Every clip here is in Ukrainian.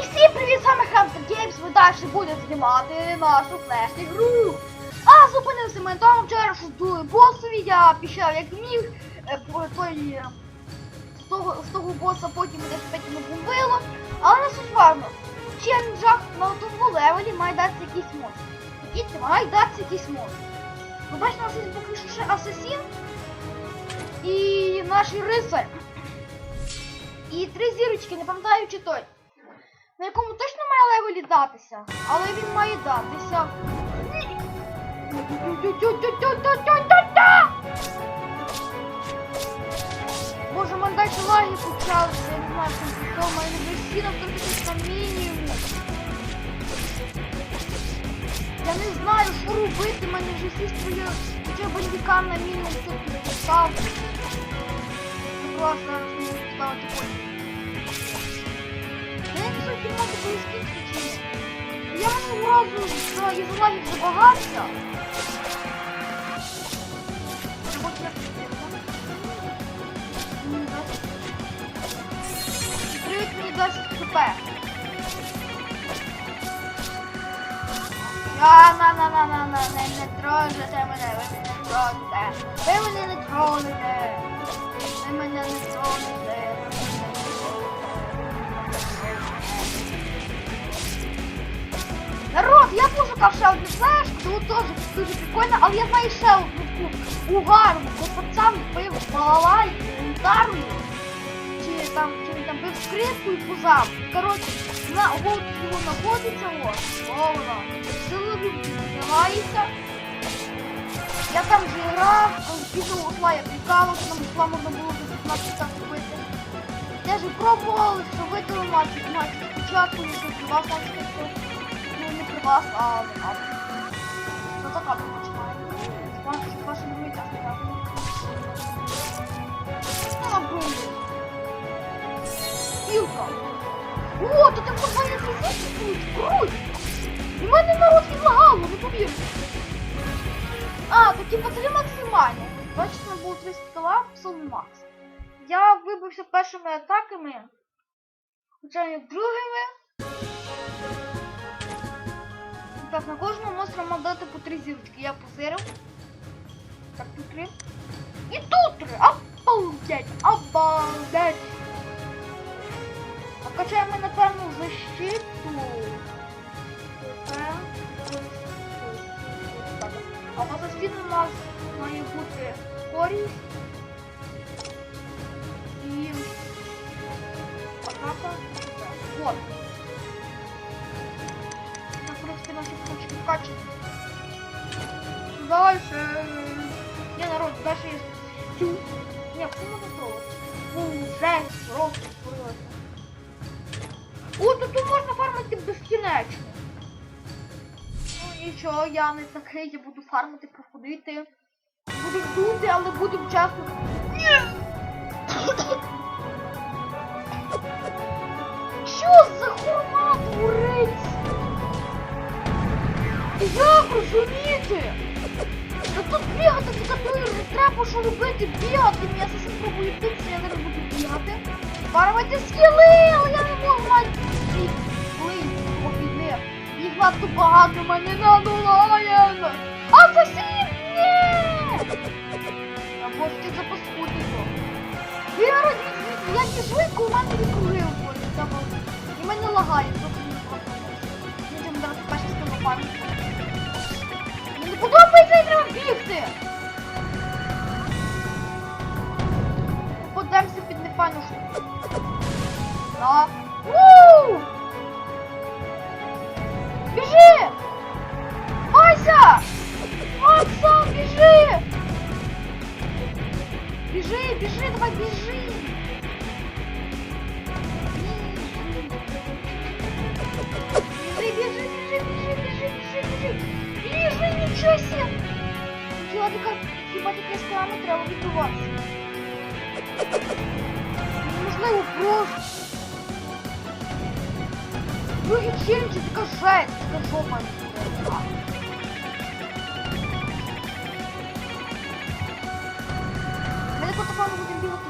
І всім привіт, вами Hamster Games. Ми далі будемо знімати нашу флешні гру. А зупинився ми тому вчора, що до босові я пішов як міг. е, той, е, з, того, з того боса потім десь п'ять не бомбило. Але не суть важно. В челенджах на тому левелі має датися якийсь мод. Який це має датися якийсь мод. Ви бачите, у нас є поки що ще асасін і наш рицар. І три зірочки, не пам'ятаю чи той. На якому точно має левелі датися, але він має датися. Боже, мене далі лаги почалися, я не знаю, що це мене висіна втратитись на мінімум. Я не знаю, що робити, мене вже всі свої хоча бандікам на мінімум все підстав. Просто зараз не ставити потім. Не кімнати коли скільки Я минулого разу за із лагів забагався. Треба як Мені дасть. Привіт, мені дасть хп. Я на на на на на не не мене, ви мене не тролите. Ви мене не тролите. Ви мене не тролите. Пошукав ще одну флешку, тут теж дуже прикольно, але я знаю ще одну таку угарну, бо пацан бив балалай ударною. Чи там, чи він там бив скрипку і позав. Коротше, на вот його знаходиться, от, о, вона, силу відбивається. Я там же грав, після ушла я прикалувався, нам ушла можна було до 15 так робити. Я же пробували, що видали матч, матч спочатку, якщо при вас матч вас, а а. Ну так от починає. З вашим вміттям сказати. Ну, напевно. Спілка. О, то ти позвонив фізичні тут, круть. І мене народ відлагало, не повірите. А, такі пацани максимальні. Бачите, мене було 300 кіла, псом макс. Я вибився першими атаками, хоча і другими. Так, на кожного монстра мав дати по три зірочки. Я позирив. Так, тут три. І тут три! Обалдеть! Обалдеть! А качаємо, напевно, защиту. А по защиті у нас має бути скорість. І атака. Вот. Вкачать. Дальше. Не, народ, дальше есть. Тю. Не, почему готово? Уже просто просто. О, тут тут можна фармити безкінечно. Ну нічого, я не такий, я буду фармити, проходити. Буду дути, але буду вчасно. Ні! Що за хурма твориться? Як розуміти? Та тут бігати тобою не треба що робити, бігати. Я зараз спробую битися, я зараз буду бігати. Парувати скіли, але я не можу мати скіли обійми. Їх надто багато мене надолає. Асасін! Ні! А може ти запаскудив. Я розумію, як і швидко у мене відкрив треба Подемся під нефайну штуку. Да. Уу! Біжи! Вася! Максон, біжи! Біжи, біжи, давай! Біжи, Хіба така, хіба таке сками треба відбуватися? Неможливо просто! Другі челенджі така жесть, така жопа. Ми не потопали будемо бігати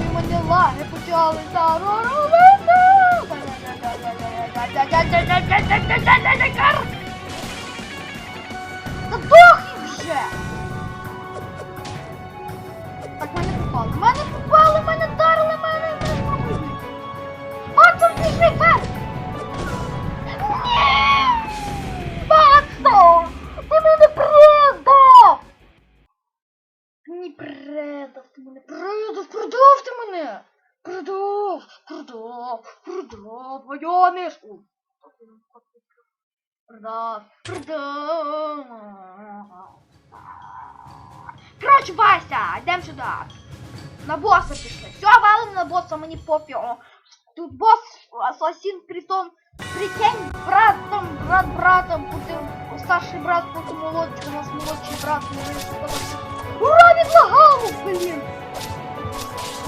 І мене лаги почали заробити. Та дохніть вже! Так, мене попали. Мене попали, мене вдарили, мене не зробили. А, тут біжи, Короче, Вася, йдемо сюди. На боса пішли. Все, валим на боса, мені пофігу. Тут бос Асасін Критон. Прикинь, братом, брат братом, потім старший брат, потім молодший, у нас молодший брат. Ура, відлагало, блін!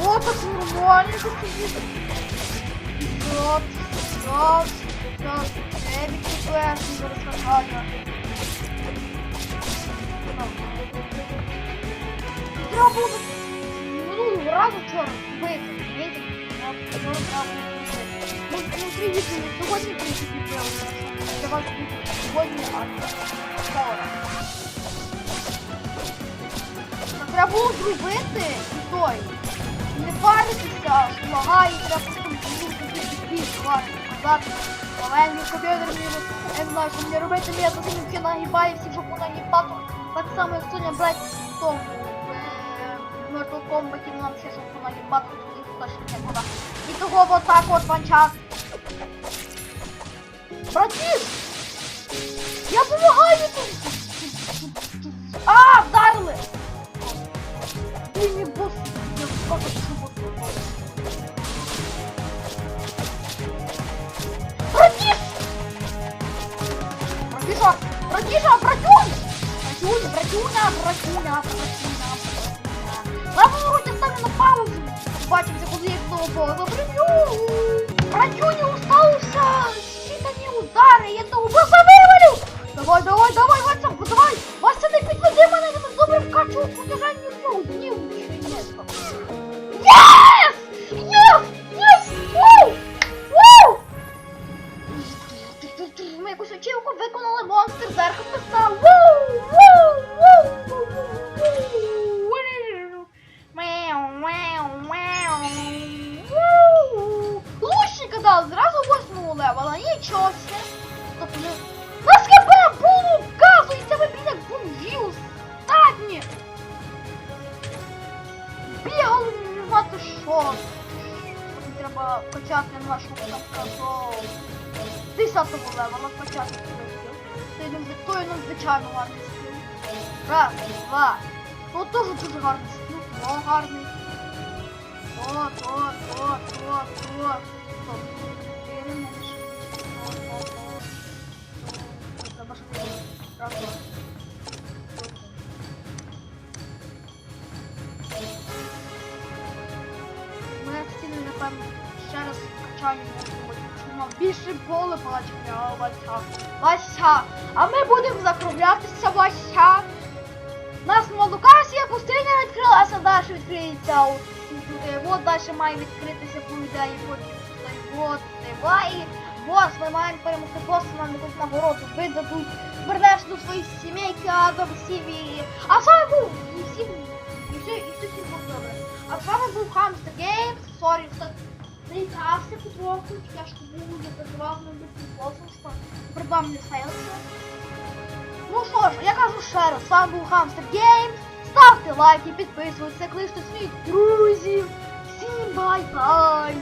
О, так нормально засидіти. Стоп, стоп, стоп. Це відчуваєш, не розкаркання. Треба разу вчора вбити. Я вчора треба не а вчора. Треба було зробити і той. Не паритися, лагає, треба просто бути більш сказати. Але мій комп'ютер мені що мені робити, я за цим всі нагибаю, всі жопу нагибати. Так само, як Соня брать в тому, в Mortal Kombat, нам всі жопу нагибати, тоді точно не буде. І того вот так от ванча. Братіш! Я помагаю тут! А, вдарили! Ти не бос, я просто Братюнь! Братюня, братюня, братюня, братюня. Ладно, вроде ставлю на паузу. Бачимся, коли я знову бога забриню. Братюня устался. Считані удари, я того боса вивалю. Давай, давай, давай, Вася, давай. Вася, не підведи мене, я добре вкачу в протяженні цього днів. Мяу, мяу, мяу. Воу! Лущика дали зразу восьмого левела, нічого себе. Тобто, на СКП було вказується, ви, блін, як бомжі остатні. Бігали, не знати що. Треба качати нашу казав. 10 левела качати. Це не той ну, гарний скіл. Раз, два. То теж дуже гарний скіл. О, гарний. О, то, то, то, то. Раз, два. Ми стіни, напевно, ще раз качаємо. Більше поле бачення, Вася. А ми будемо закруглятися, Вася. Нас локація пустиня відкрилася, далі відкриється. от туди. От далі має відкритися по ідеї, потім той от, давай. Бос, ми маємо перемогти боса, нам якусь нагороду видадуть. Вернеш до своїх сімейки, а до всім і... А з вами був і всім, і все, і все всім було добре. А з вами був Hamster Games, сорі, все заїкався потроху, ж був, я працював на спонсорства, придбав мені сейлси. Ну що ж, я кажу ще раз, з вами був Hamster Games. Ставте лайки, підписуйтесь, кличте своїх друзів. Всім бай-бай!